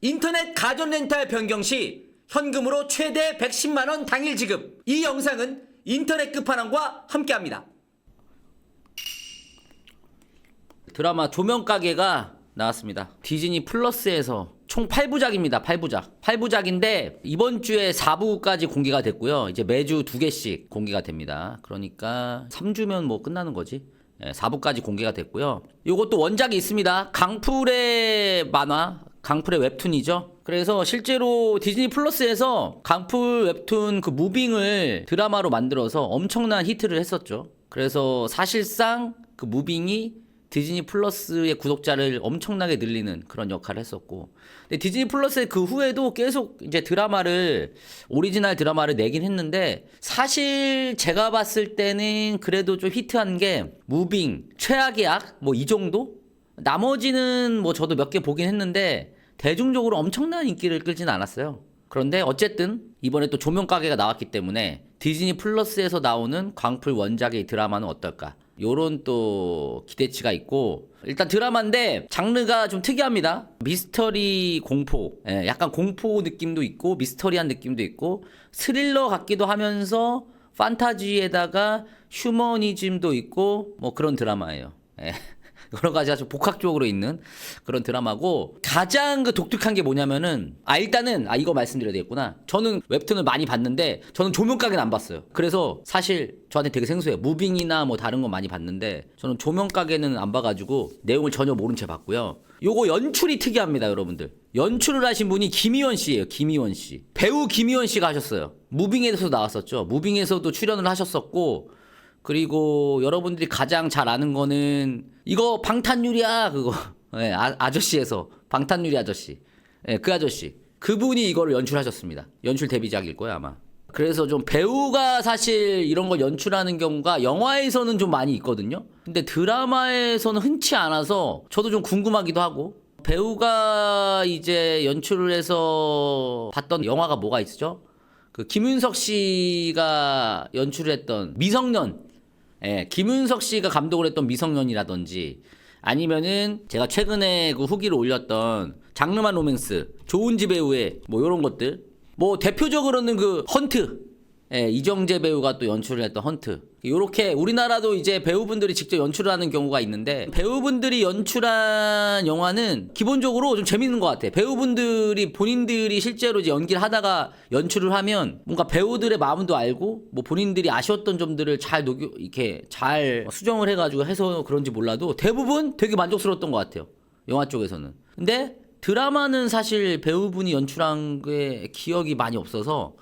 인터넷 가전 렌탈 변경 시 현금으로 최대 110만 원 당일 지급. 이 영상은 인터넷 끝판왕과 함께합니다. 드라마 조명 가게가 나왔습니다. 디즈니 플러스에서 총 8부작입니다. 8부작. 8부작인데 이번 주에 4부까지 공개가 됐고요. 이제 매주 2개씩 공개가 됩니다. 그러니까 3주면 뭐 끝나는 거지. 예, 4부까지 공개가 됐고요. 요것도 원작이 있습니다. 강풀의 만화, 강풀의 웹툰이죠. 그래서 실제로 디즈니 플러스에서 강풀 웹툰 그 무빙을 드라마로 만들어서 엄청난 히트를 했었죠. 그래서 사실상 그 무빙이 디즈니 플러스의 구독자를 엄청나게 늘리는 그런 역할을 했었고. 근데 디즈니 플러스 그 후에도 계속 이제 드라마를, 오리지널 드라마를 내긴 했는데, 사실 제가 봤을 때는 그래도 좀 히트한 게, 무빙, 최악의 악, 뭐 이 정도? 나머지는 뭐 저도 몇 개 보긴 했는데, 대중적으로 엄청난 인기를 끌지는 않았어요. 그런데 어쨌든 이번에 또 조명 가게가 나왔기 때문에 디즈니 플러스에서 나오는 광풀 원작의 드라마는 어떨까? 요런 또 기대치가 있고 일단 드라마인데 장르가 좀 특이합니다. 미스터리 공포. 예, 약간 공포 느낌도 있고 미스터리한 느낌도 있고 스릴러 같기도 하면서 판타지에다가 휴머니즘도 있고 뭐 그런 드라마예요. 예. 여러 가지 아주 복합적으로 있는 그런 드라마고 가장 그 독특한 게 뭐냐면은 아 일단은 아 이거 말씀드려야 되겠구나. 저는 웹툰을 많이 봤는데 저는 조명가게는 안 봤어요. 그래서 사실 저한테 되게 생소해요. 무빙이나 뭐 다른 거 많이 봤는데 저는 조명가게는 안 봐가지고 내용을 전혀 모른 채 봤고요. 요거 연출이 특이합니다 여러분들. 연출을 하신 분이 김희원 씨예요 김희원 씨. 배우 김희원 씨가 하셨어요. 무빙에서 나왔었죠. 무빙에서도 출연을 하셨었고 그리고 여러분들이 가장 잘 아는 거는 이거 방탄유리야 그거. 예, 아, 아저씨에서. 방탄유리 아저씨. 예, 그 아저씨. 그분이 이거를 연출하셨습니다. 연출 데뷔작일 거예요 아마. 그래서 좀 배우가 사실 이런 걸 연출하는 경우가 영화에서는 좀 많이 있거든요. 근데 드라마에서는 흔치 않아서 저도 좀 궁금하기도 하고. 배우가 이제 연출을 해서 봤던 영화가 뭐가 있죠? 그 김윤석 씨가 연출을 했던 미성년 예, 김윤석 씨가 감독을 했던 미성년이라든지 아니면은 제가 최근에 그 후기를 올렸던 장르만 로맨스 조은지 배우의 뭐 이런 것들. 뭐 대표적으로는 그 헌트 예, 이정재 배우가 또 연출을 했던 헌트. 요렇게 우리나라도 이제 배우분들이 직접 연출을 하는 경우가 있는데 배우분들이 연출한 영화는 기본적으로 좀 재밌는 것 같아 배우분들이 본인들이 실제로 이제 연기를 하다가 연출을 하면 뭔가 배우들의 마음도 알고 뭐 본인들이 아쉬웠던 점들을 잘 녹여 이렇게 잘 수정을 해가지고 해서 그런지 몰라도 대부분 되게 만족스러웠던 것 같아요. 영화 쪽에서는. 근데 드라마는 사실 배우분이 연출한 게 기억이 많이 없어서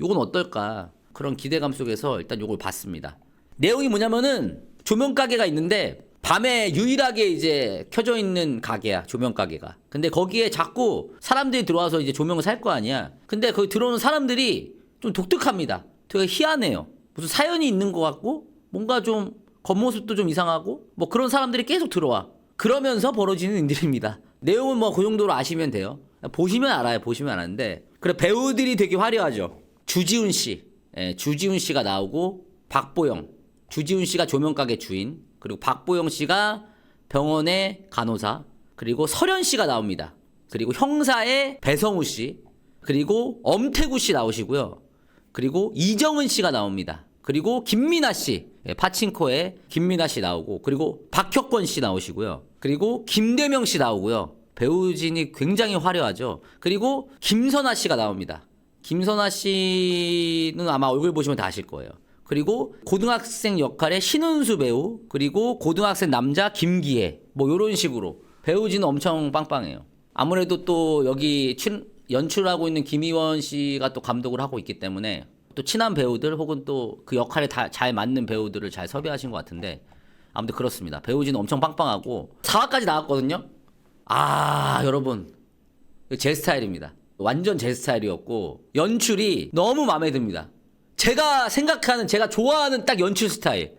요건 어떨까 그런 기대감 속에서 일단 요걸 봤습니다. 내용이 뭐냐면은 조명 가게가 있는데 밤에 유일하게 이제 켜져 있는 가게야 조명 가게가. 근데 거기에 자꾸 사람들이 들어와서 이제 조명을 살 거 아니야. 근데 거기 들어오는 사람들이 좀 독특합니다. 되게 희한해요. 무슨 사연이 있는 것 같고 뭔가 좀 겉모습도 좀 이상하고 뭐 그런 사람들이 계속 들어와. 그러면서 벌어지는 일들입니다. 내용은 뭐 그 정도로 아시면 돼요. 보시면 알아요. 보시면 아는데 그래 배우들이 되게 화려하죠. 주지훈 씨, 예, 주지훈 씨가 나오고 박보영, 주지훈 씨가 조명가게 주인, 그리고 박보영 씨가 병원의 간호사, 그리고 설현 씨가 나옵니다. 그리고 형사의 배성우 씨, 그리고 엄태구 씨 나오시고요. 그리고 이정은 씨가 나옵니다. 그리고 김민아 씨, 예, 파친코의 김민아 씨 나오고, 그리고 박혁권 씨 나오시고요. 그리고 김대명 씨 나오고요. 배우진이 굉장히 화려하죠. 그리고 김선아 씨가 나옵니다. 김선아 씨는 아마 얼굴 보시면 다 아실 거예요. 그리고 고등학생 역할의 신은수 배우, 그리고 고등학생 남자 김기혜, 뭐 이런 식으로 배우진은 엄청 빵빵해요. 아무래도 또 여기 출, 연출하고 있는 김희원 씨가 또 감독을 하고 있기 때문에 또 친한 배우들 혹은 또 그 역할에 다 잘 맞는 배우들을 잘 섭외하신 것 같은데 아무튼 그렇습니다. 배우진은 엄청 빵빵하고 4화까지 나왔거든요. 아 여러분 제 스타일입니다. 완전 제 스타일이었고 연출이 너무 마음에 듭니다. 제가 생각하는 제가 좋아하는 딱 연출 스타일.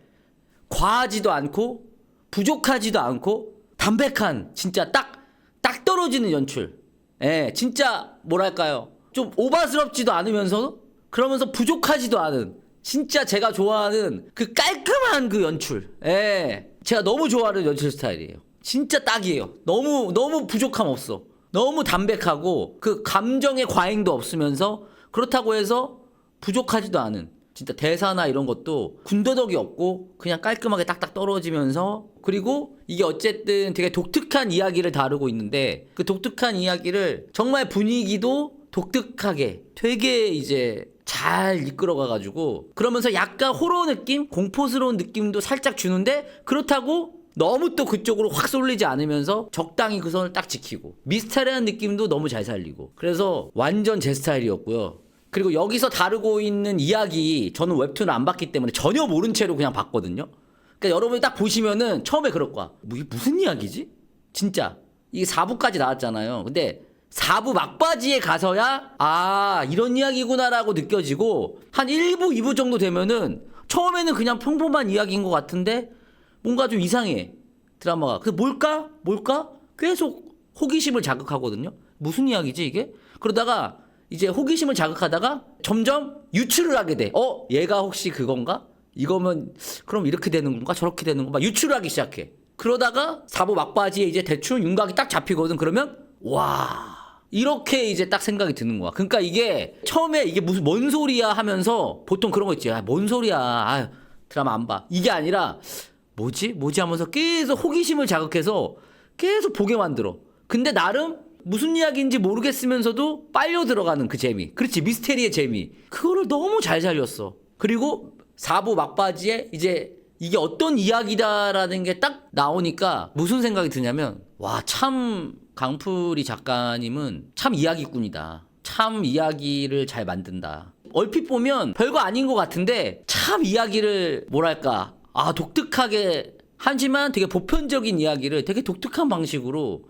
과하지도 않고 부족하지도 않고 담백한 진짜 딱딱 떨어지는 연출. 예, 진짜 뭐랄까요? 좀 오바스럽지도 않으면서 그러면서 부족하지도 않은 진짜 제가 좋아하는 그 깔끔한 그 연출. 예. 제가 너무 좋아하는 연출 스타일이에요. 진짜 딱이에요. 너무 너무 부족함 없어. 너무 담백하고 그 감정의 과잉도 없으면서 그렇다고 해서 부족하지도 않은 진짜 대사나 이런 것도 군더더기 없고 그냥 깔끔하게 딱딱 떨어지면서 그리고 이게 어쨌든 되게 독특한 이야기를 다루고 있는데 그 독특한 이야기를 정말 분위기도 독특하게 되게 이제 잘 이끌어가 가지고 그러면서 약간 호러 느낌, 공포스러운 느낌도 살짝 주는데 그렇다고 너무 또 그쪽으로 확 쏠리지 않으면서 적당히 그 선을 딱 지키고 미스터리한 느낌도 너무 잘 살리고 그래서 완전 제 스타일이었고요. 그리고 여기서 다루고 있는 이야기 저는 웹툰을 안 봤기 때문에 전혀 모른 채로 그냥 봤거든요. 그러니까 여러분이 딱 보시면은 처음에 그럴 거야. 뭐 이게 무슨 이야기지? 진짜 이게 4부까지 나왔잖아요. 근데 4부 막바지에 가서야 아 이런 이야기구나라고 느껴지고 한 1부 2부 정도 되면은 처음에는 그냥 평범한 이야기인 것 같은데 뭔가 좀 이상해 드라마가. 그 뭘까? 뭘까? 계속 호기심을 자극하거든요. 무슨 이야기지 이게? 그러다가 이제 호기심을 자극하다가 점점 유출을 하게 돼 어 얘가 혹시 그건가? 이거면 그럼 이렇게 되는 건가? 저렇게 되는 건가? 막 유출을 하기 시작해. 그러다가 사부 막바지에 이제 대충 윤곽이 딱 잡히거든. 그러면 와 이렇게 이제 딱 생각이 드는 거야. 그러니까 이게 처음에 이게 무슨 뭔 소리야 하면서 보통 그런 거 있지. 아, 뭔 소리야. 아, 드라마 안 봐. 이게 아니라 뭐지? 뭐지 하면서 계속 호기심을 자극해서 계속 보게 만들어. 근데 나름 무슨 이야기인지 모르겠으면서도 빨려 들어가는 그 재미. 그렇지. 미스테리의 재미. 그거를 너무 잘 살렸어. 그리고 4부 막바지에 이제 이게 어떤 이야기다라는 게 딱 나오니까 무슨 생각이 드냐면 와 참 강풀이 작가님은 참 이야기꾼이다. 참 이야기를 잘 만든다. 얼핏 보면 별거 아닌 것 같은데 참 이야기를 뭐랄까 아 독특하게 하지만 되게 보편적인 이야기를 되게 독특한 방식으로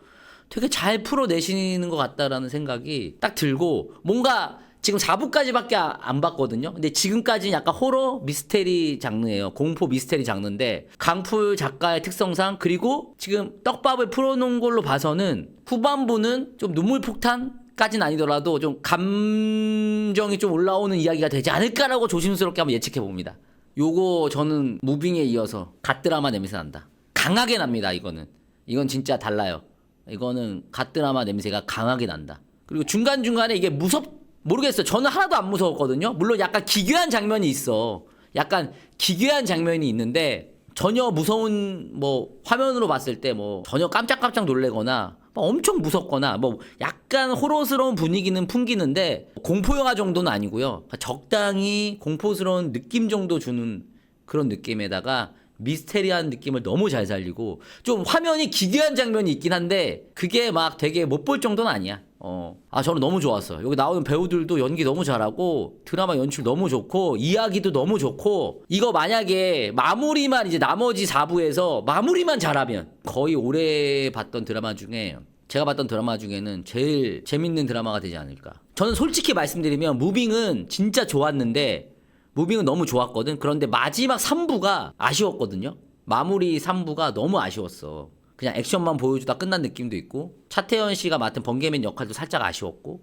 되게 잘 풀어내시는 것 같다라는 생각이 딱 들고 뭔가 지금 4부까지밖에 안 봤거든요. 근데 지금까지는 약간 호러 미스테리 장르예요. 공포 미스테리 장르인데 강풀 작가의 특성상 그리고 지금 떡밥을 풀어놓은 걸로 봐서는 후반부는 좀 눈물 폭탄까지는 아니더라도 좀 감정이 좀 올라오는 이야기가 되지 않을까라고 조심스럽게 한번 예측해 봅니다. 요거 저는 무빙에 이어서 갓드라마 냄새 난다. 강하게 납니다. 이거는 이건 진짜 달라요. 이거는 갓드라마 냄새가 강하게 난다. 그리고 중간 중간에 이게 무섭 모르겠어요. 저는 하나도 안 무서웠거든요. 물론 약간 기괴한 장면이 있어. 약간 기괴한 장면이 있는데 전혀 무서운 뭐 화면으로 봤을 때 뭐 전혀 깜짝깜짝 놀래거나 뭐 엄청 무섭거나 뭐 약간 호러스러운 분위기는 풍기는데 공포 영화 정도는 아니고요. 적당히 공포스러운 느낌 정도 주는 그런 느낌에다가 미스테리한 느낌을 너무 잘 살리고 좀 화면이 기괴한 장면이 있긴 한데 그게 막 되게 못 볼 정도는 아니야. 어. 아, 저는 너무 좋았어요. 여기 나오는 배우들도 연기 너무 잘하고, 드라마 연출 너무 좋고, 이야기도 너무 좋고, 이거 만약에 마무리만 이제 나머지 4부에서 마무리만 잘하면 거의 올해 봤던 드라마 중에 제가 봤던 드라마 중에는 제일 재밌는 드라마가 되지 않을까. 저는 솔직히 말씀드리면 무빙은 진짜 좋았는데, 무빙은 너무 좋았거든. 그런데 마지막 3부가 아쉬웠거든요. 마무리 3부가 너무 아쉬웠어. 그냥 액션만 보여주다 끝난 느낌도 있고 차태현 씨가 맡은 번개맨 역할도 살짝 아쉬웠고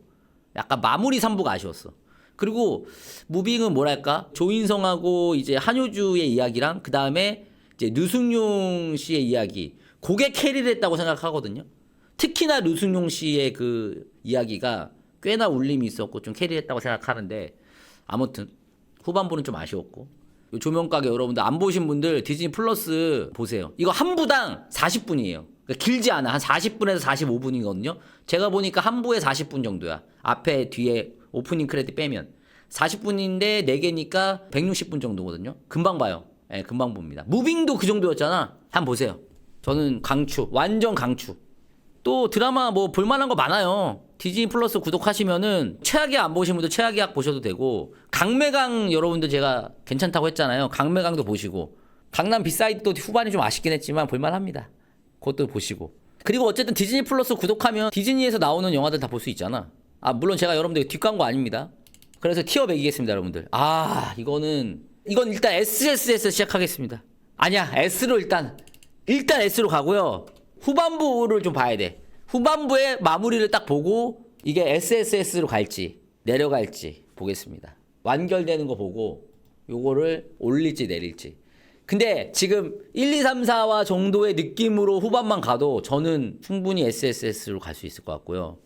약간 마무리 3부가 아쉬웠어. 그리고 무빙은 뭐랄까 조인성하고 이제 한효주의 이야기랑 그 다음에 이제 류승용 씨의 이야기 그게 캐리를 했다고 생각하거든요. 특히나 류승용 씨의 그 이야기가 꽤나 울림이 있었고 좀 캐리했다고 생각하는데 아무튼 후반부는 좀 아쉬웠고 요 조명 가게 여러분들 안 보신 분들 디즈니 플러스 보세요. 이거 한 부당 40분이에요. 그러니까 길지 않아. 한 40분에서 45분이거든요. 제가 보니까 한 부에 40분 정도야. 앞에 뒤에 오프닝 크레딧 빼면 40분인데 4개니까 160분 정도거든요. 금방 봐요. 예, 금방 봅니다. 무빙도 그 정도였잖아. 한번 보세요. 저는 강추. 완전 강추. 또 드라마 뭐 볼만한 거 많아요. 디즈니 플러스 구독하시면은 최악의 안 보신 분들 최악의학 보셔도 되고 강매강 여러분들 제가 괜찮다고 했잖아요. 강매강도 보시고 강남 비사이드도 후반이 좀 아쉽긴 했지만 볼만합니다. 그것도 보시고 그리고 어쨌든 디즈니 플러스 구독하면 디즈니에서 나오는 영화들 다 볼 수 있잖아. 아 물론 제가 여러분들 뒷광고 아닙니다. 그래서 티어 매기겠습니다, 여러분들. 아 이거는 이건 일단 SS에서 시작하겠습니다. 아니야 S로 일단 일단 S로 가고요. 후반부를 좀 봐야 돼. 후반부의 마무리를 딱 보고 이게 SSS로 갈지 내려갈지 보겠습니다. 완결되는 거 보고 요거를 올릴지 내릴지. 근데 지금 1, 2, 3, 4화 정도의 느낌으로 후반만 가도 저는 충분히 SSS로 갈 수 있을 것 같고요.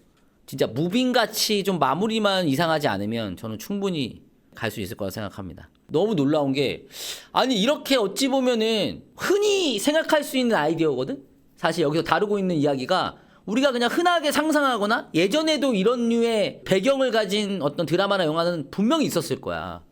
진짜 무빙같이 좀 마무리만 이상하지 않으면 저는 충분히 갈 수 있을 거라 생각합니다. 너무 놀라운 게 아니 이렇게 어찌 보면은 흔히 생각할 수 있는 아이디어거든. 사실 여기서 다루고 있는 이야기가 우리가 그냥 흔하게 상상하거나 예전에도 이런 류의 배경을 가진 어떤 드라마나 영화는 분명히 있었을 거야.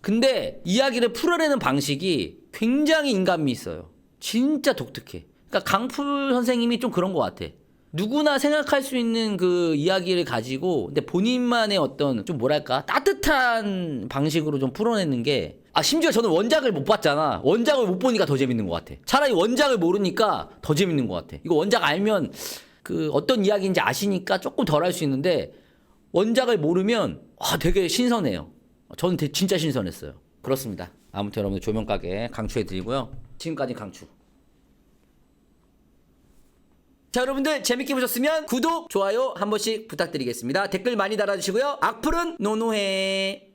근데 이야기를 풀어내는 방식이 굉장히 인간미 있어요. 진짜 독특해. 그러니까 강풀 선생님이 좀 그런 것 같아. 누구나 생각할 수 있는 그 이야기를 가지고 근데 본인만의 어떤 좀 뭐랄까 따뜻한 방식으로 좀 풀어내는 게 아 심지어 저는 원작을 못 봤잖아 원작을 못 보니까 더 재밌는 것 같아 차라리 원작을 모르니까 더 재밌는 것 같아 이거 원작 알면 그 어떤 이야기인지 아시니까 조금 덜 할 수 있는데 원작을 모르면 아 되게 신선해요 저는 되- 진짜 신선했어요 그렇습니다 아무튼 여러분들 조명 가게 강추해 드리고요 지금까지 강추 자 여러분들 재밌게 보셨으면 구독, 좋아요 한 번씩 부탁드리겠습니다. 댓글 많이 달아주시고요. 악플은 노노해.